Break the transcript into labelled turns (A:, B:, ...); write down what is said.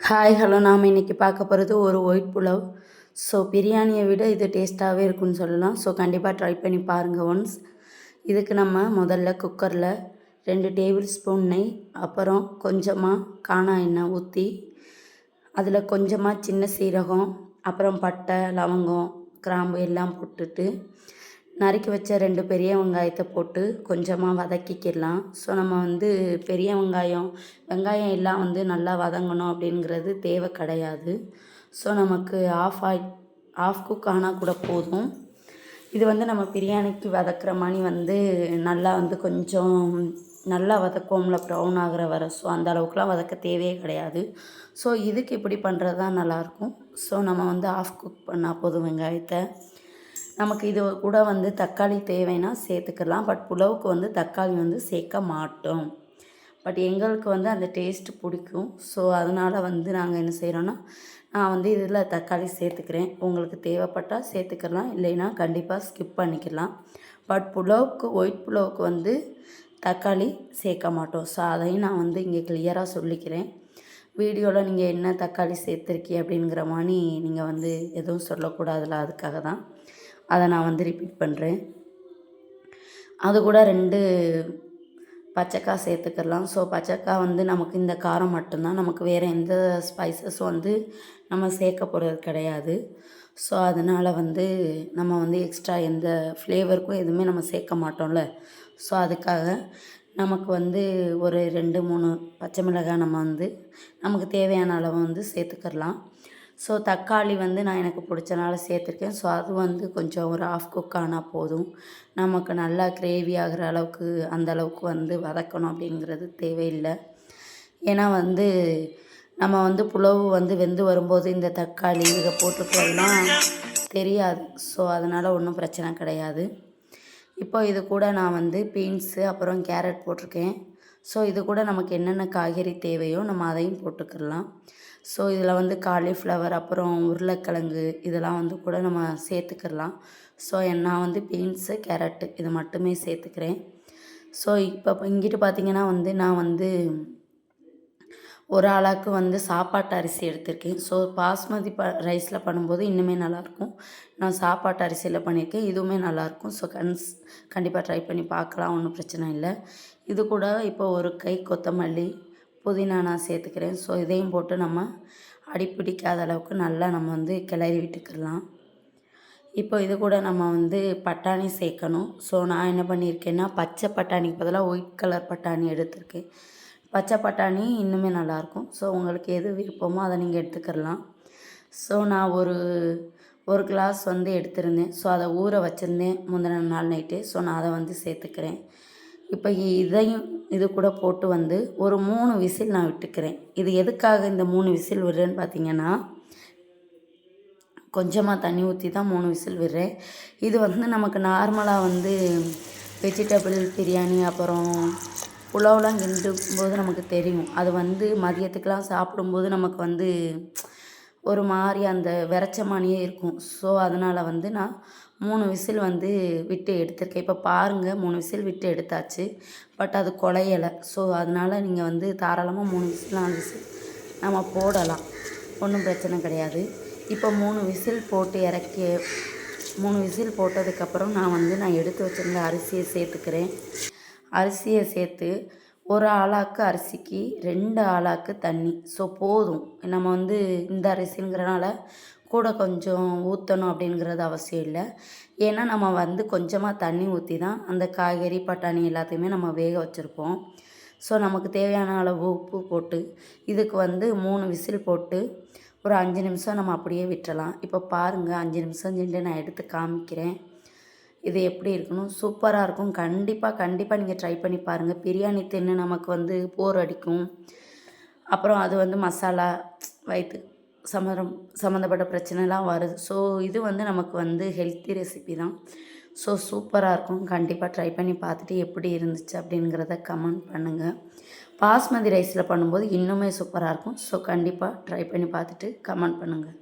A: Hi hello. நாம் இன்றைக்கி பார்க்க போகிறது ஒரு ஒயிட் புலவ். ஸோ பிரியாணியை விட இது டேஸ்ட்டாகவே இருக்குன்னு சொல்லலாம். ஸோ கண்டிப்பாக ட்ரை பண்ணி பாருங்கள் ஒன்ஸ். இதுக்கு நம்ம முதல்ல குக்கரில் ரெண்டு டேபிள் ஸ்பூன் நெய் அப்புறம் கொஞ்சமாக காணா எண்ணெய் ஊற்றி அதில் கொஞ்சமாக சின்ன சீரகம் அப்புறம் பட்டை லவங்கம் கிராம்பு எல்லாம் போட்டுட்டு நறுக்கி வச்ச ரெண்டு பெரிய வெங்காயத்தை போட்டு கொஞ்சமாக வதக்கிக்கிடலாம் ஸோ நம்ம வந்து பெரிய வெங்காயம் வெங்காயம் எல்லாம் வந்து நல்லா வதங்கணும் அப்படிங்கிறது தேவை கிடையாது. ஸோ நமக்கு ஆஃப் ஆகி ஆஃப் குக் ஆனால் கூட போதும். இது வந்து நம்ம பிரியாணிக்கு வதக்குற மாதிரி வந்து நல்லா வந்து கொஞ்சம் நல்லா வதக்குவோம்ல ப்ரௌன் ஆகிற வர. ஸோ அந்த அளவுக்குலாம் வதக்க தேவையே கிடையாது. ஸோ இதுக்கு இப்படி பண்ணுறது தான் நல்லாயிருக்கும் ஸோ நம்ம வந்து ஆஃப் குக் பண்ணால் போதும் வெங்காயத்தை. நமக்கு இது கூட வந்து தக்காளி தேவைன்னா சேர்த்துக்கலாம். பட் புலவுக்கு வந்து தக்காளி வந்து சேர்க்க மாட்டோம். பட் எங்களுக்கு வந்து அந்த டேஸ்ட்டு பிடிக்கும். ஸோ அதனால் வந்து நாங்கள் என்ன செய்கிறோன்னா நான் வந்து இதில் தக்காளி சேர்த்துக்கிறேன். உங்களுக்கு தேவைப்பட்டால் சேர்த்துக்கலாம். இல்லைன்னா கண்டிப்பாக ஸ்கிப் பண்ணிக்கலாம். பட் புலவுக்கு ஒயிட் புலவுக்கு வந்து தக்காளி சேர்க்க மாட்டோம். ஸோ அதையும் நான் வந்து இங்கே கிளியராக சொல்லிக்கிறேன். வீடியோவில் நீங்கள் என்ன தக்காளி சேர்த்துருக்கி அப்படிங்கிற மாதிரி நீங்கள் வந்து எதுவும் சொல்லக்கூடாதுல அதுக்காக தான். அதை நான் வந்து ரிப்பீட் பண்ணுறேன் அது கூட ரெண்டு பச்சைக்காய் சேர்த்துக்கலாம். ஸோ பச்சைக்காய் வந்து நமக்கு இந்த காரம் மட்டும்தான். நமக்கு வேறு எந்த ஸ்பைசஸும் வந்து நம்ம சேர்க்க போகிறது கிடையாது. ஸோ அதனால் வந்து நம்ம வந்து எக்ஸ்ட்ரா எந்த ஃப்ளேவருக்கும் எதுவுமே நம்ம சேர்க்க மாட்டோம்ல. ஸோ அதுக்காக நமக்கு வந்து ஒரு ரெண்டு மூணு பச்சை மிளகாய் நம்ம வந்து நமக்கு தேவையான அளவு வந்து சேர்த்துக்கிறலாம் ஸோ தக்காளி வந்து நான் எனக்கு பிடிச்சனால சேர்த்துருக்கேன். ஸோ அது வந்து கொஞ்சம் ஒரு ஆஃப் குக் ஆனால் போதும். நமக்கு நல்லா கிரேவி ஆகிற அளவுக்கு அந்த அளவுக்கு வந்து வதக்கணும் அப்படிங்கிறது தேவையில்லை. ஏன்னா வந்து நம்ம வந்து புலவு வந்து வெந்து வரும்போது இந்த தக்காளி இதை போட்டுக்கிறதுலாம் தெரியாது. ஸோ அதனால் ஒன்றும் பிரச்சனை கிடையாது. இப்போ இது கூட நான் வந்து பீன்ஸு அப்புறம் கேரட் போட்டிருக்கேன். ஸோ இது கூட நமக்கு என்னென்ன காய்கறி தேவையோ நம்ம அதையும் போட்டுக்கிடலாம். ஸோ இதில் வந்து காலிஃப்ளவர் அப்புறம் உருளைக்கிழங்கு இதெல்லாம் வந்து கூட நம்ம சேர்த்துக்கிடலாம். ஸோ நான் வந்து பீன்ஸு கேரட்டு இது மட்டுமே சேர்த்துக்கிறேன். ஸோ இப்போ இங்கிட்டு பார்த்திங்கன்னா வந்து நான் வந்து ஒரு ஆளாக்கு வந்து சாப்பாட்டு அரிசி எடுத்திருக்கேன். ஸோ பாஸ்மதி ப ரைஸில் பண்ணும்போது இன்னுமே நல்லாயிருக்கும் நான் சாப்பாட்டு அரிசியில் பண்ணியிருக்கேன் இதுவுமே நல்லாயிருக்கும் ஸோ கன்ஸ் கண்டிப்பாக ட்ரை பண்ணி பார்க்கலாம் ஒன்றும் பிரச்சனை இல்லை. இது கூட இப்போ ஒரு கை கொத்தமல்லி புதினா நான் சேர்த்துக்கிறேன். ஸோ இதையும் போட்டு நம்ம அடிப்பிடிக்காத அளவுக்கு நல்லா நம்ம வந்து கிளறி விட்டுக்கிடலாம் இப்போ இது கூட நம்ம வந்து பட்டாணி சேர்க்கணும். ஸோ நான் என்ன பண்ணியிருக்கேன்னா பச்சை பட்டாணிக்கு பதிலாக ஒயிட் கலர் பட்டாணி எடுத்திருக்கேன். பச்சை பட்டாணி இன்னுமே நல்லாயிருக்கும். ஸோ உங்களுக்கு எது விருப்பமோ அதை நீங்கள் எடுத்துக்கிறலாம் ஸோ நான் ஒரு ஒரு கிளாஸ் வந்து எடுத்திருந்தேன். ஸோ அதை ஊற வச்சுருந்தேன் முந்தின நாள் நைட்டு ஸோ நான் அதை வந்து சேர்த்துக்கிறேன். இப்போ இதையும் இது கூட போட்டு வந்து ஒரு மூணு விசில் நான் விட்டுக்கிறேன். இது எதுக்காக இந்த மூணு விசில் விடுறேன்னு பார்த்தீங்கன்னா கொஞ்சமாக தண்ணி ஊற்றி தான் மூணு விசில் விடுறேன். இது வந்து நமக்கு நார்மலாக வந்து வெஜிடபிள் பிரியாணி அப்புறம் புலாவெலாம் கிண்டும் போது நமக்கு தெரியும். அது வந்து மதியத்துக்கெலாம் சாப்பிடும்போது நமக்கு வந்து ஒரு மாதிரி அந்த விரைச்ச மாதிரியே இருக்கும். ஸோ அதனால் வந்து நான் மூணு விசில் வந்து விட்டு எடுத்திருக்கேன். இப்போ பாருங்கள் மூணு விசில் விட்டு எடுத்தாச்சு. பட் அது குலையலை. ஸோ அதனால் நீங்கள் வந்து தாராளமாக மூணு விசில் நாலு விசில் நம்ம போடலாம். ஒன்றும் பிரச்சனை கிடையாது. இப்போ மூணு விசில் போட்டு இறக்கி மூணு விசில் போட்டதுக்கப்புறம் நான் வந்து நான் எடுத்து வச்சுருந்த அரிசியை சேர்த்துக்கிறேன். அரிசியை சேர்த்து ஒரு ஆளாக்கு அரிசிக்கு ரெண்டு ஆளாக்கு தண்ணி. ஸோ போதும். நம்ம வந்து இந்த அரிசிங்கிறனால கூட கொஞ்சம் ஊற்றணும் அப்படிங்கிறது அவசியம் இல்லை. ஏன்னா நம்ம வந்து கொஞ்சமாக தண்ணி ஊற்றி தான் அந்த காய்கறி பட்டாணி எல்லாத்தையுமே நம்ம வேக வச்சுருப்போம். ஸோ நமக்கு தேவையான அளவு உப்பு போட்டு இதுக்கு வந்து மூணு விசில் போட்டு ஒரு அஞ்சு நிமிஷம் நம்ம அப்படியே விட்டுறலாம். இப்போ பாருங்கள் அஞ்சு நிமிஷம் சென்று நான் எடுத்து காமிக்கிறேன். இது எப்படி இருக்கணும்? சூப்பராக இருக்கும். கண்டிப்பாக கண்டிப்பாக நீங்கள் ட்ரை பண்ணி பாருங்கள் பிரியாணி தின்னு நமக்கு வந்து போர் அடிக்கும். அப்புறம் அது வந்து மசாலா வயிற்று சம்மந்தம் சம்மந்தப்பட்ட பிரச்சனைலாம் வருது ஸோ இது வந்து நமக்கு வந்து ஹெல்த்தி ரெசிபி தான். ஸோ சூப்பராக இருக்கும். கண்டிப்பாக ட்ரை பண்ணி பார்த்துட்டு எப்படி இருந்துச்சு அப்படிங்கிறத கமெண்ட் பண்ணுங்கள் பாஸ்மதி ரைஸில் பண்ணும்போது இன்னுமே சூப்பராக இருக்கும். ஸோ கண்டிப்பாக ட்ரை பண்ணி பார்த்துட்டு கமெண்ட் பண்ணுங்கள்